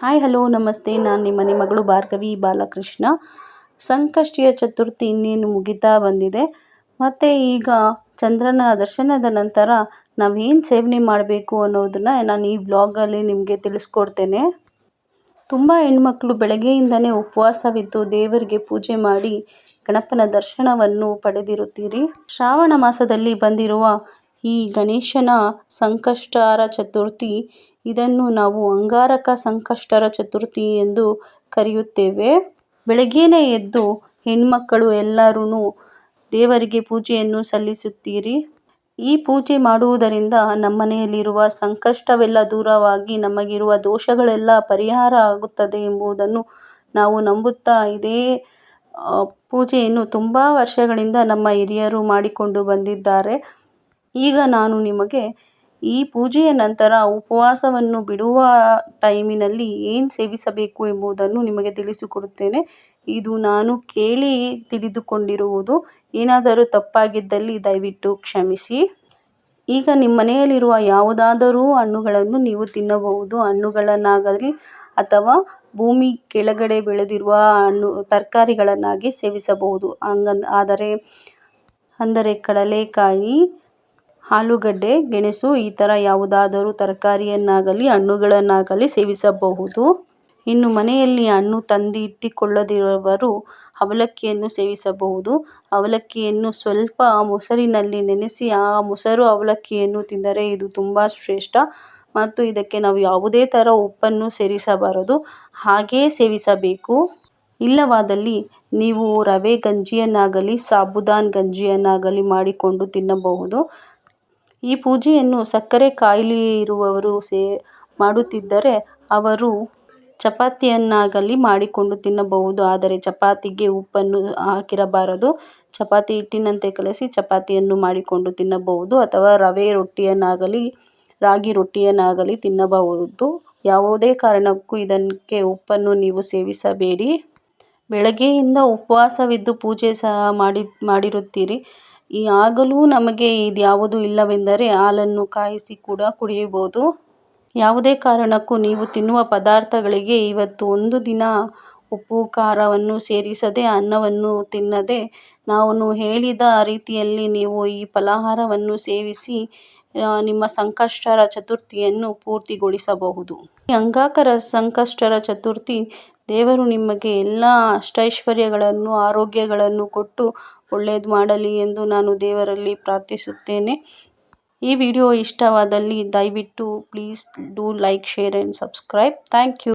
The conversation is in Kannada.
ಹಾಯ್, ಹಲೋ, ನಮಸ್ತೆ. ನಾನು ನಿಮ್ಮ ಮಗಳು ಭಾರ್ಗವಿ ಬಾಲಕೃಷ್ಣ. ಸಂಕಷ್ಟಿಯ ಚತುರ್ಥಿ ಇನ್ನೇನು ಮುಗಿತಾ ಬಂದಿದೆ. ಮತ್ತು ಈಗ ಚಂದ್ರನ ದರ್ಶನದ ನಂತರ ನಾವೇನು ಸೇವನೆ ಮಾಡಬೇಕು ಅನ್ನೋದನ್ನು ನಾನು ಈ ಬ್ಲಾಗಲ್ಲಿ ನಿಮಗೆ ತಿಳಿಸ್ಕೊಡ್ತೇನೆ. ತುಂಬ ಹೆಣ್ಮಕ್ಳು ಬೆಳಗ್ಗೆಯಿಂದನೇ ಉಪವಾಸವಿದ್ದು ದೇವರಿಗೆ ಪೂಜೆ ಮಾಡಿ ಗಣಪನ ದರ್ಶನವನ್ನು ಪಡೆದಿರುತ್ತೀರಿ. ಶ್ರಾವಣ ಮಾಸದಲ್ಲಿ ಬಂದಿರುವ ಈ ಗಣೇಶನ ಸಂಕಷ್ಟಹರ ಚತುರ್ಥಿ, ಇದನ್ನು ನಾವು ಅಂಗಾರಕ ಸಂಕಷ್ಟರ ಚತುರ್ಥಿ ಎಂದು ಕರೆಯುತ್ತೇವೆ. ಬೆಳಗ್ಗೆನೇ ಎದ್ದು ಹೆಣ್ಮಕ್ಕಳು ಎಲ್ಲರೂ ದೇವರಿಗೆ ಪೂಜೆಯನ್ನು ಸಲ್ಲಿಸುತ್ತೀರಿ. ಈ ಪೂಜೆ ಮಾಡುವುದರಿಂದ ನಮ್ಮನೆಯಲ್ಲಿರುವ ಸಂಕಷ್ಟವೆಲ್ಲ ದೂರವಾಗಿ ನಮಗಿರುವ ದೋಷಗಳೆಲ್ಲ ಪರಿಹಾರ ಆಗುತ್ತದೆ ಎಂಬುದನ್ನು ನಾವು ನಂಬುತ್ತಾ ಇದೇ ಪೂಜೆಯನ್ನು ತುಂಬ ವರ್ಷಗಳಿಂದ ನಮ್ಮ ಹಿರಿಯರು ಮಾಡಿಕೊಂಡು ಬಂದಿದ್ದಾರೆ. ಈಗ ನಾನು ನಿಮಗೆ ಈ ಪೂಜೆಯ ನಂತರ ಉಪವಾಸವನ್ನು ಬಿಡುವ ಟೈಮಿನಲ್ಲಿ ಏನು ಸೇವಿಸಬೇಕು ಎಂಬುದನ್ನು ನಿಮಗೆ ತಿಳಿಸಿಕೊಡುತ್ತೇನೆ. ಇದು ನಾನು ಕೇಳಿ ತಿಳಿದುಕೊಂಡಿರುವುದು. ಏನಾದರೂ ತಪ್ಪಾಗಿದ್ದಲ್ಲಿ ದಯವಿಟ್ಟು ಕ್ಷಮಿಸಿ. ಈಗ ನಿಮ್ಮ ಮನೆಯಲ್ಲಿರುವ ಯಾವುದಾದರೂ ಹಣ್ಣುಗಳನ್ನು ನೀವು ತಿನ್ನಬಹುದು. ಹಣ್ಣುಗಳನ್ನಾಗಲಿ ಅಥವಾ ಭೂಮಿ ಕೆಳಗಡೆ ಬೆಳೆದಿರುವ ಹಣ್ಣು, ತರಕಾರಿಗಳನ್ನಾಗಿ ಸೇವಿಸಬಹುದು. ಹಂಗಂದ್ ಆದರೆ, ಅಂದರೆ ಕಡಲೆಕಾಯಿ ಆಲೂಗಡ್ಡೆ, ಗೆಣಸು ಈ ಥರ ಯಾವುದಾದರೂ ತರಕಾರಿಯನ್ನಾಗಲಿ, ಹಣ್ಣುಗಳನ್ನಾಗಲಿ ಸೇವಿಸಬಹುದು. ಇನ್ನು ಮನೆಯಲ್ಲಿ ಹಣ್ಣು ತಂದಿಟ್ಟುಕೊಳ್ಳದಿರುವವರು ಅವಲಕ್ಕಿಯನ್ನು ಸೇವಿಸಬಹುದು. ಅವಲಕ್ಕಿಯನ್ನು ಸ್ವಲ್ಪ ಮೊಸರಿನಲ್ಲಿ ನೆನೆಸಿ ಆ ಮೊಸರು ಅವಲಕ್ಕಿಯನ್ನು ತಿಂದರೆ ಇದು ತುಂಬ ಶ್ರೇಷ್ಠ ಮತ್ತು ಇದಕ್ಕೆ ನಾವು ಯಾವುದೇ ಥರ ಉಪ್ಪನ್ನು ಸೇರಿಸಬಾರದು. ಹಾಗೇ ಸೇವಿಸಬೇಕು. ಇಲ್ಲವಾದಲ್ಲಿ ನೀವು ರವೆ ಗಂಜಿಯನ್ನಾಗಲಿ, ಸಾಬುದಾನ್ ಗಂಜಿಯನ್ನಾಗಲಿ ಮಾಡಿಕೊಂಡು ತಿನ್ನಬಹುದು. ಈ ಪೂಜೆಯನ್ನು ಸಕ್ಕರೆ ಕಾಯಿಲೆ ಇರುವವರು ಸೇ ಮಾಡುತ್ತಿದ್ದರೆ ಅವರು ಚಪಾತಿಯನ್ನಾಗಲಿ ಮಾಡಿಕೊಂಡು ತಿನ್ನಬಹುದು. ಆದರೆ ಚಪಾತಿಗೆ ಉಪ್ಪನ್ನು ಹಾಕಿರಬಾರದು. ಚಪಾತಿ ಹಿಟ್ಟಿನಂತೆ ಕಲಸಿ ಚಪಾತಿಯನ್ನು ಮಾಡಿಕೊಂಡು ತಿನ್ನಬಹುದು ಅಥವಾ ರವೆ ರೊಟ್ಟಿಯನ್ನಾಗಲಿ, ರಾಗಿ ರೊಟ್ಟಿಯನ್ನಾಗಲಿ ತಿನ್ನಬಹುದು. ಯಾವುದೇ ಕಾರಣಕ್ಕೂ ಇದಕ್ಕೆ ಉಪ್ಪನ್ನು ನೀವು ಸೇವಿಸಬೇಡಿ. ಬೆಳಗ್ಗೆಯಿಂದ ಉಪವಾಸವಿದ್ದು ಪೂಜೆ ಸಹ ಮಾಡಿ ಮಾಡಿರುತ್ತೀರಿ. ಈ ಆಗಲೂ ನಮಗೆ ಇದ್ಯಾವುದು ಇಲ್ಲವೆಂದರೆ ಹಾಲನ್ನು ಕಾಯಿಸಿ ಕೂಡ ಕುಡಿಯಬಹುದು. ಯಾವುದೇ ಕಾರಣಕ್ಕೂ ನೀವು ತಿನ್ನುವ ಪದಾರ್ಥಗಳಿಗೆ ಇವತ್ತು ಒಂದು ದಿನ ಉಪ್ಪು, ಖಾರವನ್ನು ಸೇರಿಸದೆ, ಅನ್ನವನ್ನು ತಿನ್ನದೆ, ನಾನು ಹೇಳಿದ ರೀತಿಯಲ್ಲಿ ನೀವು ಈ ಫಲಾಹಾರವನ್ನು ಸೇವಿಸಿ ನಿಮ್ಮ ಸಂಕಷ್ಟರ ಚತುರ್ಥಿಯನ್ನು ಪೂರ್ತಿಗೊಳಿಸಬಹುದು. ಈ ಅಂಗಾಕರ ಸಂಕಷ್ಟರ ಚತುರ್ಥಿ ದೇವರು ನಿಮಗೆ ಎಲ್ಲ ಅಷ್ಟೈಶ್ವರ್ಯಗಳನ್ನು, ಆರೋಗ್ಯಗಳನ್ನು ಕೊಟ್ಟು ಒಳ್ಳೆಯದು ಮಾಡಲಿ ಎಂದು ನಾನು ದೇವರಲ್ಲಿ ಪ್ರಾರ್ಥಿಸುತ್ತೇನೆ. ಈ ವಿಡಿಯೋ ಇಷ್ಟವಾದಲ್ಲಿ ದಯವಿಟ್ಟು please do like share and subscribe thank you